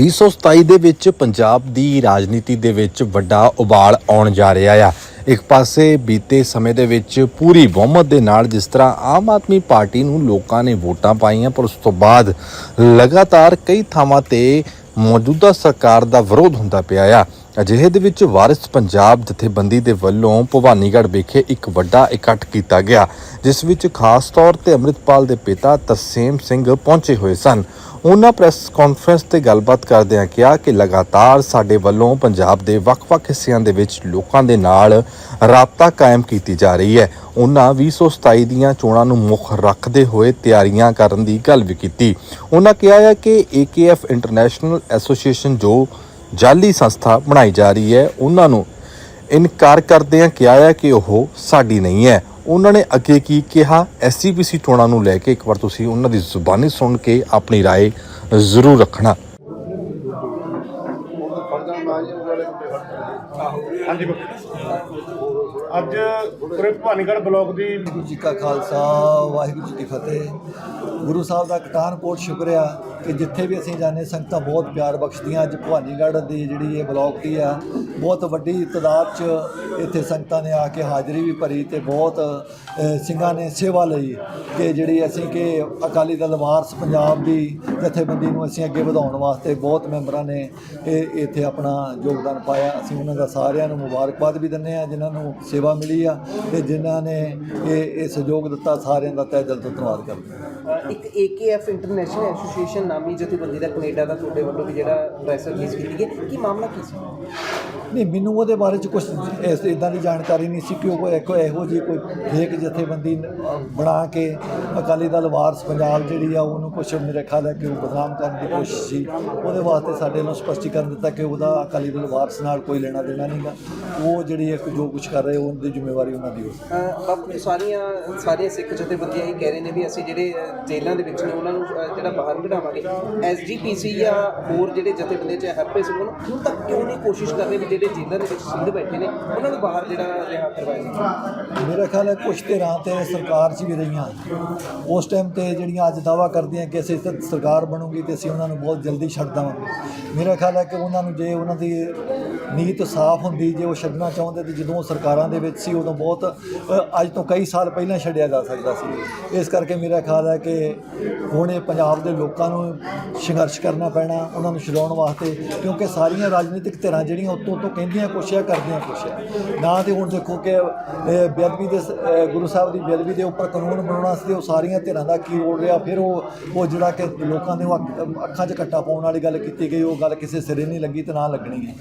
2027 ਦੇ ਵਿੱਚ ਪੰਜਾਬ ਦੀ ਰਾਜਨੀਤੀ ਦੇ ਵਿੱਚ ਵੱਡਾ ਉਬਾਲ ਆਉਣ ਜਾ ਰਿਹਾ ਆ। ਇੱਕ ਪਾਸੇ ਬੀਤੇ ਸਮੇਂ ਦੇ ਵਿੱਚ ਪੂਰੀ ਬਹੁਮਤ ਦੇ ਨਾਲ ਜਿਸ ਤਰ੍ਹਾਂ ਆਮ ਆਦਮੀ ਪਾਰਟੀ ਨੂੰ ਲੋਕਾਂ ਨੇ ਵੋਟਾਂ ਪਾਈਆਂ, ਪਰ ਉਸ ਤੋਂ ਬਾਅਦ ਲਗਾਤਾਰ ਕਈ ਥਾਵਾਂ ਤੇ ਮੌਜੂਦਾ ਸਰਕਾਰ ਦਾ ਵਿਰੋਧ ਹੁੰਦਾ ਪਿਆ ਆ। ਅਜਿਹੇ ਦੇ ਵਿੱਚ ਵਾਰਿਸ ਪੰਜਾਬ ਜਥੇਬੰਦੀ ਦੇ ਵੱਲੋਂ ਭਵਾਨੀਗੜ੍ਹ ਵਿਖੇ ਇੱਕ ਵੱਡਾ ਇਕੱਠ ਕੀਤਾ ਗਿਆ, ਜਿਸ ਵਿੱਚ ਖਾਸ ਤੌਰ ਤੇ ਅੰਮ੍ਰਿਤਪਾਲ ਦੇ ਪਿਤਾ ਤਰਸੇਮ ਸਿੰਘ ਪਹੁੰਚੇ ਹੋਏ ਸਨ। ਉਹਨਾਂ ਪ੍ਰੈਸ ਕਾਨਫਰੰਸ ਤੇ ਗੱਲਬਾਤ ਕਰਦਿਆਂ ਕਿਹਾ ਕਿ ਲਗਾਤਾਰ ਸਾਡੇ ਵੱਲੋਂ ਪੰਜਾਬ ਦੇ ਵੱਖ-ਵੱਖ ਹਿੱਸਿਆਂ ਦੇ ਵਿੱਚ ਲੋਕਾਂ ਦੇ ਨਾਲ ਰਾਬਤਾ ਕਾਇਮ ਕੀਤੀ ਜਾ ਰਹੀ ਹੈ। ਉਹਨਾਂ 2027 ਦੀਆਂ ਚੋਣਾਂ ਨੂੰ ਮੁੱਖ ਰੱਖਦੇ ਹੋਏ ਤਿਆਰੀਆਂ ਕਰਨ ਦੀ ਗੱਲ ਵੀ ਕੀਤੀ। ਉਹਨਾਂ ਕਿਹਾ ਹੈ ਕਿ AKF ਇੰਟਰਨੈਸ਼ਨਲ ਐਸੋਸੀਏਸ਼ਨ ਜੋ ਜਾਲੀ ਸੰਸਥਾ ਬਣਾਈ ਜਾ ਰਹੀ ਹੈ, ਉਹਨਾਂ ਨੂੰ ਇਨਕਾਰ ਕਰਦਿਆਂ ਕਿਹਾ ਹੈ ਕਿ ਉਹ ਸਾਡੀ ਨਹੀਂ ਹੈ। ਉਹਨਾਂ ਨੇ ਅੱਗੇ ਕੀ ਕਿਹਾ ਐਸਜੀਪੀਸੀ ਚੋਣਾਂ ਨੂੰ ਲੈ ਕੇ ਇੱਕ ਵਾਰ ਤੁਸੀਂ ਉਹਨਾਂ ਦੀ ਜ਼ੁਬਾਨੀ ਸੁਣ ਕੇ ਆਪਣੀ رائے ਜ਼ਰੂਰ ਰੱਖਣਾ ਹਾਂਜੀ ਬਾਪੂ। ਅੱਜ ਪੂਰੇ ਭਵਾਨੀਗੜ੍ਹ ਬਲਾਕ ਦੀ ਵਾਹਿਗੁਰੂ ਜੀ ਕਾ ਖਾਲਸਾ ਵਾਹਿਗੁਰੂ ਜੀ ਕੀ ਫਤਿਹ ਗੁਰੂ ਸਾਹਿਬ ਦਾ ਕਟਾਨਕੋਟ ਸ਼ੁਕਰਿਆ ਕਿ ਜਿੱਥੇ ਵੀ ਅਸੀਂ ਜਾਂਦੇ ਸੰਗਤਾਂ ਬਹੁਤ ਪਿਆਰ ਬਖਸ਼ਦੀਆਂ। ਅੱਜ ਭਵਾਨੀਗੜ੍ਹ ਦੀ ਜਿਹੜੀ ਇਹ ਬਲਾਕ ਦੀ ਆ, ਬਹੁਤ ਵੱਡੀ ਤਾਦਾਦ 'ਚ ਇੱਥੇ ਸੰਗਤਾਂ ਨੇ ਆ ਕੇ ਹਾਜ਼ਰੀ ਵੀ ਭਰੀ ਤੇ ਬਹੁਤ ਸਿੰਘਾਂ ਨੇ ਸੇਵਾ ਲਈ ਕਿ ਜਿਹੜੀ ਅਸੀਂ ਕਿ ਅਕਾਲੀ ਦਲ ਵਾਰਸ ਪੰਜਾਬ ਦੀ ਜਥੇਬੰਦੀ ਨੂੰ ਅਸੀਂ ਅੱਗੇ ਵਧਾਉਣ ਵਾਸਤੇ ਬਹੁਤ ਮੈਂਬਰਾਂ ਨੇ ਇਹ ਇੱਥੇ ਆਪਣਾ ਯੋਗਦਾਨ ਪਾਇਆ। ਅਸੀਂ ਉਹਨਾਂ ਦਾ ਸਾਰਿਆਂ ਨੂੰ ਮੁਬਾਰਕਬਾਦ ਵੀ ਦਿੰਦੇ ਆ ਜਿਨ੍ਹਾਂ ਨੂੰ ਸੇਵਾ ਮਿਲੀ ਆ ਤੇ ਜਿਨ੍ਹਾਂ ਨੇ ਇਹ ਇਹ ਸਹਿਯੋਗ ਦਿੱਤਾ, ਸਾਰਿਆਂ ਦਾ ਤਹਿ ਦਿਲ ਤੋਂ ਧੰਨਵਾਦ ਕਰਦੇ ਹਾਂ। ਇੱਕ AKF ਇੰਟਰਨੈਸ਼ਨਲ ਐਸੋਸੀਏਸ਼ਨ ਨਾਮੀ ਜਥੇਬੰਦੀ ਦਾ ਕੈਨੇਡਾ ਦਾ ਤੁਹਾਡੇ ਵੱਲੋਂ ਵੀ ਜਿਹੜਾ ਪ੍ਰੈਸ ਰਿਲੀਜ਼ ਕੀਤੀ ਗਈ ਕੀ ਮਾਮਲਾ ਕੀ ਸੀ? ਨਹੀਂ, ਮੈਨੂੰ ਉਹਦੇ ਬਾਰੇ ਚ ਕੁਝ ਇਸ ਇਦਾਂ ਦੀ ਜਾਣਕਾਰੀ ਨਹੀਂ ਸੀ ਕਿ ਉਹ ਇੱਕ ਇਹੋ ਜਿਹੀ ਕੋਈ ਫੇਕ ਜਥੇਬੰਦੀ ਬਣਾ ਕੇ ਅਕਾਲੀ ਦਲ ਵਾਰਸ ਪੰਜਾਬ ਜਿਹੜੀ ਆ, ਉਹਨੂੰ ਕੁਝ ਮੇਰੇ ਖਿਆਲ ਹੈ ਕਿ ਉਹ ਬਦਨਾਮ ਕਰਨ ਦੀ ਕੋਸ਼ਿਸ਼ ਸੀ। ਉਹਦੇ ਵਾਸਤੇ ਸਾਡੇ ਨੂੰ ਸਪਸ਼ਟੀਕਰਨ ਦਿੱਤਾ ਕਿ ਉਹਦਾ ਅਕਾਲੀ ਦਲ ਵਾਰਸ ਨਾਲ ਕੋਈ ਲੈਣਾ ਦੇਣਾ ਨਹੀਂਗਾ ਉਹ ਜਿਹੜੀ ਇੱਕ ਜੋ ਕੁਝ ਕਰ ਰਹੇ, ਉਹਦੀ ਜ਼ਿੰਮੇਵਾਰੀ ਉਹਨਾਂ ਦੀ ਹੋ ਬਾਪੂ, ਸਾਰੀਆਂ ਸਾਰੀਆਂ ਸਿੱਖ ਜਥੇਬੰਦੀਆਂ ਇਹ ਕਹਿ ਰਹੇ ਨੇ ਵੀ ਅਸੀਂ ਜਿਹੜੇ ਜੇਲ੍ਹਾਂ ਦੇ ਵਿੱਚ ਨੇ, ਉਹਨਾਂ ਨੂੰ ਜਿਹੜਾ ਬਾਹਰ ਕਢਾਵਾਂਗੇ ਐਸਜੀਪੀਸੀ ਜਾਂ ਹੋਰ ਜਿਹੜੇ ਜਥੇਬੰਦੀਆਂ ਚ ਹੈਪੇ ਸੀ ਉਹਨਾਂ ਹੁਣ ਤੱਕ ਕਿਉਂ ਨਹੀਂ ਕੋਸ਼ਿਸ਼ ਕਰ ਰਹੇ ਜਿਹੜੇ ਜੇਲ੍ਹਾਂ ਦੇ ਵਿੱਚ ਸਿੰਘ ਬੈਠੇ ਨੇ, ਉਹਨਾਂ ਨੂੰ ਬਾਹਰ ਜਿਹੜਾ ਰਿਹਾ ਕਰਵਾਇਆ ਮੇਰਾ ਖਿਆਲ ਹੈ ਕੁਝ ਧਿਰਾਂ ਤੇ ਸਰਕਾਰ 'ਚ ਵੀ ਰਹੀਆਂ। ਉਸ ਟਾਈਮ ਤੇ ਜਿਹੜੀਆਂ ਅੱਜ ਦਾਵਾ ਕਰਦੀਆਂ ਕਿ ਅਸੀਂ ਸਰਕਾਰ ਬਣੂਗੀ ਤੇ ਅਸੀਂ ਉਹਨਾਂ ਨੂੰ ਬਹੁਤ ਜਲਦੀ ਛੱਡ ਦੇਵਾਂਗੇ। ਮੇਰਾ ਖਿਆਲ ਹੈ ਕਿ ਉਹਨਾਂ ਨੂੰ ਜੇ ਉਹਨਾਂ ਦੀ ਨੀਤ ਸਾਫ਼ ਹੁੰਦੀ, ਜੇ ਉਹ ਛੱਡਣਾ ਚਾਹੁੰਦੇ ਤੇ ਜਦੋਂ ਉਹ ਸਰਕਾਰਾਂ ਦੇ ਵਿੱਚ ਸੀ, ਉਦੋਂ ਬਹੁਤ ਅੱਜ ਤੋਂ ਕਈ ਸਾਲ ਪਹਿਲਾਂ ਛੱਡਿਆ ਜਾ ਸਕਦਾ ਸੀ। ਇਸ ਕਰਕੇ ਮੇਰਾ ਖਿਆਲ ਹੈ ਕਿ ਹੁਣੇ ਪੰਜਾਬ ਦੇ ਲੋਕਾਂ ਨੂੰ ਸੰਘਰਸ਼ ਕਰਨਾ ਪੈਣਾ, ਉਹਨਾਂ ਨੂੰ ਛਡਾਉਣ ਵਾਸਤੇ, ਕਿਉਂਕਿ ਸਾਰੀਆਂ ਰਾਜਨੀਤਿਕ ਧਿਰਾਂ ਜਿਹੜੀਆਂ ਉੱਤੋਂ ਤੋਂ ਕਹਿੰਦੀਆਂ ਕੁਛ ਆ ਕਰਦੀਆਂ ਕੁਛ ਆ ਨਾ ਤੇ ਹੁਣ ਦੇਖੋ ਕਿ ਬੇਅਦਬੀ ਦੇ ਗੁਰੂ ਸਾਹਿਬ ਦੀ ਬੇਅਦਬੀ ਦੇ ਉੱਪਰ ਕਾਨੂੰਨ ਬਣਾਉਣਾ ਸੀ ਉਹ ਸਾਰੀਆਂ ਧਿਰਾਂ ਦਾ ਕੀ ਰੋਲ ਰਿਹਾ, ਫਿਰ ਉਹ ਉਹ ਜਿਹੜਾ ਕਿ ਲੋਕਾਂ ਦੇ ਉਹ ਅੱਖ- ਅੱਖਾਂ 'ਚ ਕੱਟਾ ਪਾਉਣ ਵਾਲੀ ਗੱਲ ਕੀਤੀ ਗਈ, ਉਹ ਗੱਲ ਕਿਸੇ ਸਿਰੇ ਨਹੀਂ ਲੱਗੀ ਤੇ ਨਾ ਲੱਗਣੀ ਹੈ।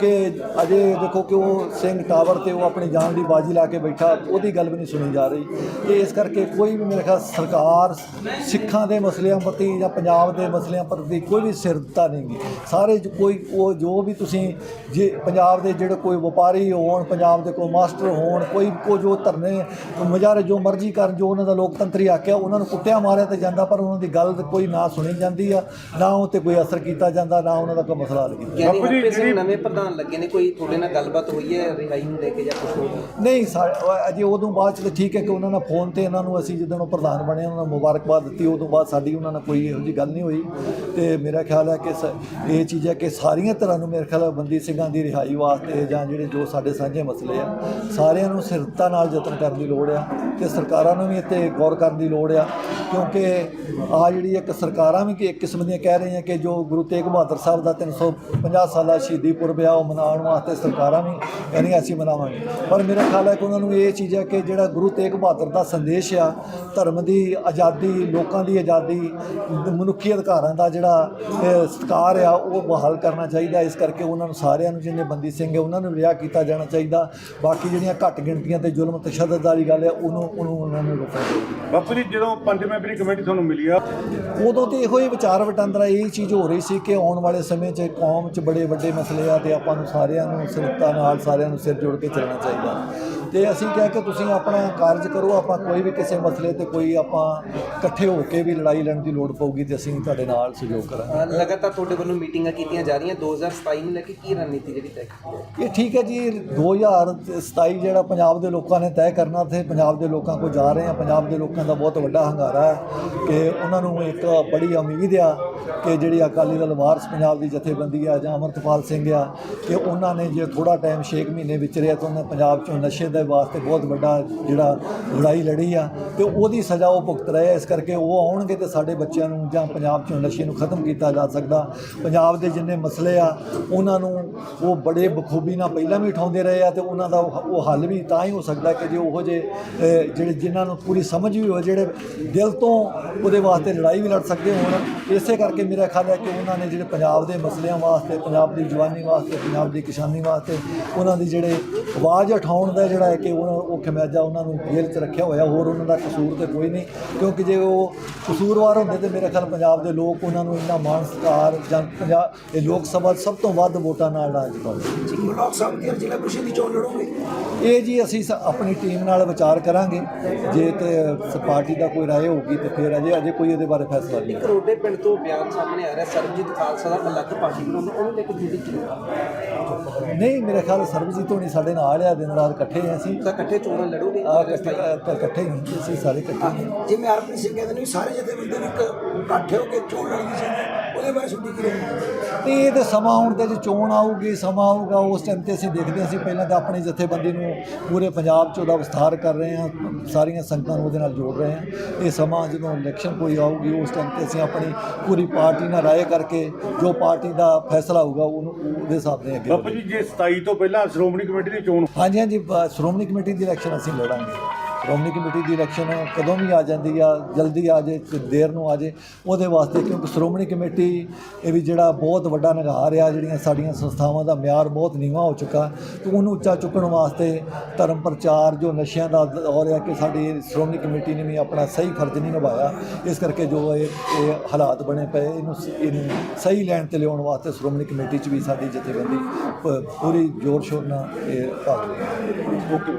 ਕਿਉਂਕਿ ਅਜੇ ਦੇਖੋ ਕਿ ਉਹ ਸਿੰਘ ਟਾਵਰ ਤੇ ਉਹ ਆਪਣੀ ਜਾਨ ਦੀ ਬਾਜੀ ਲਾ ਕੇ ਬੈਠਾ ਉਹਦੀ ਗੱਲ ਵੀ ਨਹੀਂ ਸੁਣੀ ਜਾ ਰਹੀ। ਤੇ ਇਸ ਕਰਕੇ ਕੋਈ ਵੀ ਮੇਰੇ ਖਿਆਲ ਸਰਕਾਰ ਸਿੱਖਾਂ ਦੇ ਮਸਲਿਆਂ ਪ੍ਰਤੀ ਜਾਂ ਪੰਜਾਬ ਦੇ ਮਸਲਿਆਂ ਪ੍ਰਤੀ ਕੋਈ ਵੀ ਸਿਰਦਤਾ ਨਹੀਂ ਗੀ। ਸਾਰੇ ਜੋ ਕੋਈ ਉਹ ਜੋ ਵੀ ਤੁਸੀਂ ਜੇ ਪੰਜਾਬ ਦੇ ਜਿਹੜੇ ਕੋਈ ਵਪਾਰੀ ਹੋਣ ਪੰਜਾਬ ਦੇ ਕੋਈ ਮਾਸਟਰ ਹੋਣ ਕੋਈ ਕੋ ਜੋ ਧਰਨੇ ਮੁਜ਼ਾਹਰੇ ਜੋ ਮਰਜ਼ੀ ਕਰਨ ਜੋ ਉਹਨਾਂ ਦਾ ਲੋਕਤੰਤਰੀ ਆਖਿਆ ਉਹਨਾਂ ਨੂੰ ਕੁੱਟਿਆ ਮਾਰਿਆ ਤੇ ਜਾਂਦਾ ਪਰ ਉਹਨਾਂ ਦੀ ਗੱਲ ਕੋਈ ਨਾ ਸੁਣੀ ਜਾਂਦੀ ਆ ਨਾ ਉਹ ਤੇ ਕੋਈ ਅਸਰ ਕੀਤਾ ਜਾਂਦਾ ਨਾ ਉਹਨਾਂ ਦਾ ਕੋਈ ਮਸਲਾ ਹੱਲ ਕੀਤਾ ਕਹਿੰਦੇ ਬਾਪੂ ਜੀ, ਜਿਹੜੀ- ਨਵੇਂ ਪ੍ਰਧਾਨ ਲੱਗੇ ਨੇ? ਕੋਈ ਤੁਹਾਡੇ ਨਾਲ ਗੱਲਬਾਤ ਹੋਈ ਹੈ ਰਿਹਾਈ ਨੂੰ ਲੈ ਕੇ ਜਾਂ ਕੁਝ ਹੋਰ? ਨਹੀਂ, ਸਾ- ਉਹ ਅਜੇ ਉਦੋਂ ਬਾਅਦ ਚ ਤਾਂ ਠੀਕ ਹੈ ਕਿ ਉਹਨਾਂ ਨਾਲ ਫੋਨ ਤੇ ਇਹਨਾਂ ਨੂੰ ਅਸੀਂ ਜਦੋਂ ਉਹ ਪ੍ਰਧਾਨ ਬਣੇ, ਉਹਨਾਂ ਨੂੰ ਮੁਬਾਰਕਬਾਦ ਦਿੱਤੀ, ਉਦੋਂ ਬਾਅਦ ਸਾਡੀ ਉਹਨਾਂ ਨਾਲ ਕੋਈ ਇਹੋ ਜਿਹੀ ਗੱਲ ਨਹੀਂ ਹੋਈ। ਤੇ ਮੇਰਾ ਖਿਆਲ ਹੈ ਕਿ ਸ- ਇਹ ਚੀਜ਼ ਹੈ ਕਿ ਸਾਰੀਆਂ ਤਰ੍ਹਾਂ ਨੂੰ ਮੇਰੇ ਖਿਆਲ ਹੈ ਬੰਦੀ ਸਿੰਘਾਂ ਦੀ ਰਿਹਾਈ ਵਾਸਤੇ ਜਾਂ ਜਿਹੜੇ ਜੋ ਸਾਡੇ ਸਾਂਝੇ ਮਸਲੇ ਆ, ਸਾਰਿਆਂ ਨੂੰ ਸਿਰਤਾ ਨਾਲ ਯਤਨ ਕਰਨ ਦੀ ਲੋੜ ਆ ਤੇ ਸਰਕਾਰਾਂ ਨੂੰ ਵੀ ਇੱਥੇ ਗੌਰ ਕਰਨ ਦੀ ਲੋੜ ਆ। ਕਿਉਂਕਿ ਆ ਜਿਹੜੀ ਇੱਕ ਸਰਕਾਰਾਂ ਵੀ ਕਿ ਇੱਕ ਕਿਸਮ ਦੀਆਂ ਕਹਿ ਰਹੀਆਂ ਕਿ ਜੋ ਗੁਰੂ ਤੇਗ ਬਹਾਦਰ ਸਾਹਿਬ ਦਾ 350 ਸਾਲਾ ਸ਼ਹੀਦੀ ਪੁਰਬ ਆ ਉਹ ਮਨਾਉਣ ਵਾਸਤੇ ਸਰਕਾਰਾਂ ਵੀ ਕਹਿੰਦੀਆਂ ਅਸੀਂ ਮਨਾਵਾਂਗੇ। ਪਰ ਮੇਰਾ ਖਿਆਲ ਹੈ ਕਿ ਉਹਨਾਂ ਨੂੰ ਇਹ ਚੀਜ਼ ਹੈ ਕਿ ਜਿਹੜਾ ਗੁਰੂ ਤੇਗ ਬਹਾਦਰ ਦਾ ਸੰਦੇਸ਼ ਆ ਧਰਮ ਦੀ ਆਜ਼ਾਦੀ ਲੋਕਾਂ ਦੀ ਆਜ਼ਾਦੀ ਮਨੁੱਖੀ ਅਧਿਕਾਰਾਂ ਦਾ ਜਿਹੜਾ ਸਤਿਕਾਰ ਆ ਉਹ ਬਹਾਲ ਕਰਨਾ ਚਾਹੀਦਾ। ਇਸ ਕਰਕੇ ਉਹਨਾਂ ਨੂੰ ਸਾਰਿਆਂ ਨੂੰ ਜਿੰਨੇ ਬੰਦੀ ਸਿੰਘ ਹੈ ਉਹਨਾਂ ਨੂੰ ਰਿਹਾ ਕੀਤਾ ਜਾਣਾ ਚਾਹੀਦਾ। ਬਾਕੀ ਜਿਹੜੀਆਂ ਘੱਟ ਗਿਣਤੀਆਂ ਤੇ ਜ਼ੁਲਮ ਤਸ਼ੱਦਦ ਵਾਲੀ ਗੱਲ ਹੈ ਉਹਨੂੰ ਉਹਨੂੰ ਉਹਨਾਂ ਨੂੰ ਰੋਕਣਾ ਚਾਹੀਦਾ ਬਾਪੂ ਜੀ ਜਦੋਂ ਪੰਜ ਮੈਂਬਰੀ ਕਮੇਟੀ ਤੁਹਾਨੂੰ ਮਿਲੀ ਆ ਉਦੋਂ ਤੇ ਇਹੋ ਹੀ ਵਿਚਾਰ ਵਟਾਂਦਰਾ ਇਹ ਚੀਜ਼ ਹੋ ਰਹੀ ਸੀ ਕਿ ਆਉਣ ਵਾਲੇ ਸਮੇਂ 'ਚ ਕੌਮ 'ਚ ਬੜੇ ਵੱਡੇ ਮਸਲੇ ਆ ਤੇ ਆਪਾਂ ਨੂੰ ਸਾਰਿਆਂ ਨੂੰ ਸਿਰਤਾ ਨਾਲ ਸਾਰਿਆਂ ਨੂੰ ਸਿਰ ਜੋੜ ਕੇ ਚੱਲਣਾ ਚਾਹੀਦਾ। ਤੇ ਅਸੀਂ ਕਿਹਾ ਕਿ ਤੁਸੀਂ ਆਪਣਾ ਕਾਰਜ ਕਰੋ ਆਪਾਂ ਕੋਈ ਵੀ ਕਿਸੇ ਮਸਲੇ ਤੇ ਕੋਈ ਆਪਾਂ ਇਕੱਠੇ ਹੋ ਕੇ ਵੀ ਲੜਾਈ ਲੜਨ ਦੀ ਲੋੜ ਪਊਗੀ ਤੇ ਅਸੀਂ ਤੁਹਾਡੇ ਨਾਲ ਸਹਿਯੋਗ ਕਰਾਂਗੇ। ਲਗਾਤਾਰ ਤੁਹਾਡੇ ਵੱਲੋਂ ਮੀਟਿੰਗਾਂ ਕੀਤੀਆਂ ਜਾ ਰਹੀਆਂ 2027 ਨੂੰ ਲੈ ਕੇ ਕੀ ਰਣਨੀਤੀ ਜਿਹੜੀ ਤੈਅ ਕੀਤੀ ਹੈ? ਇਹ ਠੀਕ ਹੈ ਜੀ 2027 ਜਿਹੜਾ ਪੰਜਾਬ ਦੇ ਲੋਕਾਂ ਨੇ ਤੈਅ ਕਰਨਾ ਤੇ ਪੰਜਾਬ ਦੇ ਲੋਕਾਂ ਕੋਲ ਜਾ ਰਹੇ ਆ ਪੰਜਾਬ ਦੇ ਲੋਕਾਂ ਦਾ ਬਹੁਤ ਵੱਡਾ ਹੰਗਾਰਾ ਹੈ ਕਿ ਉਹਨਾਂ ਨੂੰ ਇੱਕ ਬੜੀ ਉਮੀਦ ਆ ਕਿ ਜਿਹੜੀ ਅਕਾਲੀ ਦਲ ਵਾਰਸ ਪੰਜਾਬ ਦੀ ਜਥੇਬੰਦੀ ਆ ਜਾਂ ਅਮਰਤਪਾਲ ਸਿੰਘ ਆ ਕਿ ਉਹਨਾਂ ਨੇ ਜੇ ਥੋੜਾ ਟਾਈਮ 6 ਮਹੀਨੇ ਵਿਚਰਿਆ ਤਾਂ ਉਹਨਾਂ ਪੰਜਾਬ ਚੋਂ ਨਸ਼ੇ ਦੇ ਵਾਸਤੇ ਬਹੁਤ ਵੱਡਾ ਜਿਹੜਾ ਲੜਾਈ ਲੜੀ ਆ ਤੇ ਉਹਦੀ ਸਜ਼ਾ ਉਹ ਭੁਗਤ ਰਹੇ ਆ। ਇਸ ਕਰਕੇ ਉਹ ਆਉਣਗੇ ਤੇ ਸਾਡੇ ਬੱਚਿਆਂ ਨੂੰ ਜਾਂ ਪੰਜਾਬ ਚੋਂ ਨਸ਼ੇ ਨੂੰ ਖਤਮ ਕੀਤਾ ਜਾ ਸਕਦਾ। ਪੰਜਾਬ ਦੇ ਜਿੰਨੇ ਮਸਲੇ ਆ, ਉਹਨਾਂ ਨੂੰ ਉਹ ਬੜੇ ਬਖੂਬੀ ਨਾਲ ਪਹਿਲਾਂ ਵੀ ਉਠਾਉਂਦੇ ਰਹੇ ਆ ਤੇ ਉਹਨਾਂ ਦਾ ਉਹ ਹੱਲ ਵੀ ਤਾਂ ਹੀ ਹੋ ਸਕਦਾ ਕਿ ਜੇ ਉਹੋ ਜੇ ਜਿਹੜੇ ਜਿਨ੍ਹਾਂ ਨੂੰ ਪੂਰੀ ਸਮਝ ਵੀ ਹੋਵੇ, ਜਿਹੜੇ ਦਿਲ ਤੋਂ ਉਹਦੇ ਵਾਸਤੇ ਲੜਾਈ ਵੀ ਲੜ ਸਕਦੇ ਹੋਣ। ਇਸੇ ਕਰਕੇ ਮੇਰਾ ਖਿਆਲ ਹੈ ਕਿ ਉਹਨਾਂ ਨੇ ਜਿਹੜੇ ਪੰਜਾਬ ਦੇ ਮਸਲਿਆਂ ਵਾਸਤੇ, ਪੰਜਾਬ ਦੀ ਜਵਾਨੀ ਵਾਸਤੇ, ਪੰਜਾਬ ਦੀ ਕਿਸਾਨੀ ਵਾਸਤੇ, ਉਹਨਾਂ ਦੀ ਜਿਹੜੇ ਆਵਾਜ਼ ਉਠਾਉਣ ਦਾ ਜਿਹੜਾ ਹੈ ਕਿ ਉਹਨਾਂ ਉਹ ਖਮਿਆਜਾ ਉਹਨਾਂ ਨੂੰ ਜੇਲ੍ਹ 'ਚ ਰੱਖਿਆ ਹੋਇਆ ਹੋਰ ਉਹਨਾਂ ਦਾ ਕਸੂਰ ਤੇ ਕੋਈ ਨਹੀਂ। ਕਿਉਂਕਿ ਜੇ ਉਹ ਕਸੂਰਵਾਰ ਹੁੰਦੇ ਤੇ ਮੇਰੇ ਖਿਆਲ ਪੰਜਾਬ ਦੇ ਲੋਕ ਉਹਨਾਂ ਨੂੰ ਇੰਨਾ ਮਾਣ ਸਤਿਕਾਰ ਜਾਂ ਪੰਜਾਬ ਇਹ ਲੋਕ ਸਭਾ ਸਭ ਤੋਂ ਵੱਧ ਵੋਟਾਂ ਨਾਲ ਨਾ। ਜਿਤਾਉਂਦੇ ਬਲਾਕ ਸਾਹਿਬ ਦੀ ਜ਼ਿਲ੍ਹਾ ਪ੍ਰੀਸ਼ਦ ਦੀ ਚੋਣ ਲੜੋਗੇ? ਇਹ ਜੀ ਅਸੀਂ ਆਪਣੀ ਟੀਮ ਨਾਲ ਵਿਚਾਰ ਕਰਾਂਗੇ। ਜੇ ਤੇ ਪਾਰਟੀ ਦਾ ਕੋਈ ਰਾਏ ਹੋਊਗੀ ਤੇ ਫਿਰ ਅਜੇ ਅਜੇ ਕੋਈ ਇਹਦੇ ਬਾਰੇ ਫੈਸਲਾ ਨਹੀਂ ਕਰੋਡੇ ਪਿੰਡ ਤੋਂ ਬਿਆਨ ਸਾਹਮਣੇ ਆ ਰਿਹਾ ਸਰਬਜੀਤ ਖਾਲਸਾ ਦਾ ਅਲੱਗ ਪਾਰਟੀ ਬਣਾਉਂਦੇ ਉਹਨੂੰ ਲੈ ਕੇ ਰਾਏ? ਨਹੀਂ ਮੇਰੇ ਖਿਆਲ ਸਰਬਜੀਤ ਹੋਣੀ ਸਾਡੇ ਨਾਲ ਆ ਦਿਨ ਰਾਤ ਇਕੱਠੇ ਹਾਂ ਅਸੀਂ ਤਾਂ ਇਕੱਠੇ ਚੋਣਾਂ ਲੜੋਗੇ? ਆ ਇਕੱਠੇ ਤਾਂ ਇਕੱਠੇ ਹੀ ਹਾਂ, ਅਸੀਂ ਸਾਰੇ ਇਕੱਠੇ ਹੀ ਜਿਵੇਂ ਹਰਪ੍ਰੀਤ ਸਿੰਘ ਕਹਿੰਦੇ ਨੇ ਵੀ ਸਾਰੇ ਜਥੇਬੰਦੀ ਨੇ ਇੱਕ ਇਕੱਠੇ ਹੋ ਕੇ ਚੋਣ ਲੜਨੀ ਚਾਹੀਦੀ ਉਹਦੇ ਬਾਰੇ ਤੁਹਾਡੀ ਕੀ ਰਾਏ ਹੈ? ਤੇ ਇਹ ਤੇ ਸਮਾਂ ਆਉਣ ਤੇ ਜੇ ਚੋਣ ਆਊਗੀ ਸਮਾਂ ਆਊਗਾ ਉਸ ਟਾਈਮ ਤੇ ਅਸੀਂ ਦੇਖਦੇ ਹਾਂ ਅਸੀਂ ਪਹਿਲਾਂ ਤਾਂ ਆਪਣੀ ਜਥੇਬੰਦੀ ਨੂੰ ਪੂਰੇ ਪੰਜਾਬ 'ਚ ਉਹਦਾ ਵਿਸਥਾਰ ਕਰ ਰਹੇ ਹਾਂ ਸਾਰੀਆਂ ਸੰਗਤਾਂ ਨੂੰ ਉਹਦੇ ਨਾਲ ਜੋੜ ਰਹੇ ਹਾਂ। ਇਹ ਸਮਾਂ ਜਦੋਂ ਇਲੈਕਸ਼ਨ ਕੋਈ ਆਊਗੀ ਉਸ ਟਾਈਮ ਤੇ ਅਸੀਂ ਆਪਣੀ ਪੂਰੀ ਪਾਰਟੀ ਨਾਲ ਰਾਏ ਕਰਕੇ ਜੋ ਪਾਰਟੀ ਦਾ ਫੈਸਲਾ ਹੋਊਗਾ ਉਹਨੂੰ ਉਹਦੇ ਹਿਸਾਬ ਨਾਲ ਅੱਗੇ ਬਾਪੂ ਜੀ ਜੇ 27 ਤੋਂ ਪਹਿਲਾਂ ਸ਼੍ਰੋਮਣੀ ਕਮੇਟੀ ਦੀ ਚੋਣ ਹਾਂਜੀ ਹਾਂਜੀ ਸ਼੍ਰੋਮਣੀ ਕਮੇਟੀ ਦੀ ਇਲੈਕਸ਼ਨ ਅਸੀਂ ਲੜਾਂਗੇ। ਸ਼੍ਰੋਮਣੀ ਕਮੇਟੀ ਦੀ ਇਲੈਕਸ਼ਨ ਕਦੋਂ ਵੀ ਆ ਜਾਂਦੀ ਆ, ਜਲਦੀ ਆ ਜੇ ਤੇ ਦੇਰ ਨੂੰ ਆ ਜੇ, ਉਹਦੇ ਵਾਸਤੇ ਕਿਉਂਕਿ ਸ਼੍ਰੋਮਣੀ ਕਮੇਟੀ ਇਹ ਵੀ ਜਿਹੜਾ ਬਹੁਤ ਵੱਡਾ ਨਿਗਾਰ ਆ, ਜਿਹੜੀਆਂ ਸਾਡੀਆਂ ਸੰਸਥਾਵਾਂ ਦਾ ਮਿਆਰ ਬਹੁਤ ਨੀਵਾਂ ਹੋ ਚੁੱਕਾ, ਤੇ ਉਹਨੂੰ ਉੱਚਾ ਚੁੱਕਣ ਵਾਸਤੇ ਧਰਮ ਪ੍ਰਚਾਰ ਜੋ ਨਸ਼ਿਆਂ ਦਾ ਦੌਰ ਆ ਕਿ ਸਾਡੀ ਸ਼੍ਰੋਮਣੀ ਕਮੇਟੀ ਨੇ ਵੀ ਆਪਣਾ ਸਹੀ ਫਰਜ਼ ਨਹੀਂ ਨਿਭਾਇਆ, ਇਸ ਕਰਕੇ ਜੋ ਇਹ ਹਾਲਾਤ ਬਣੇ ਪਏ, ਇਹਨੂੰ ਇਹਨੂੰ ਸਹੀ ਲੈਣ ਤੇ ਲਿਆਉਣ ਵਾਸਤੇ ਸ਼੍ਰੋਮਣੀ ਕਮੇਟੀ 'ਚ ਵੀ ਸਾਡੀ ਜਥੇਬੰਦੀ ਪੂਰੀ ਜ਼ੋਰ ਸ਼ੋਰ ਨਾਲ ਇਹ ਭਾਗ ਰਹੀ ਹੈ। ਓਕੇ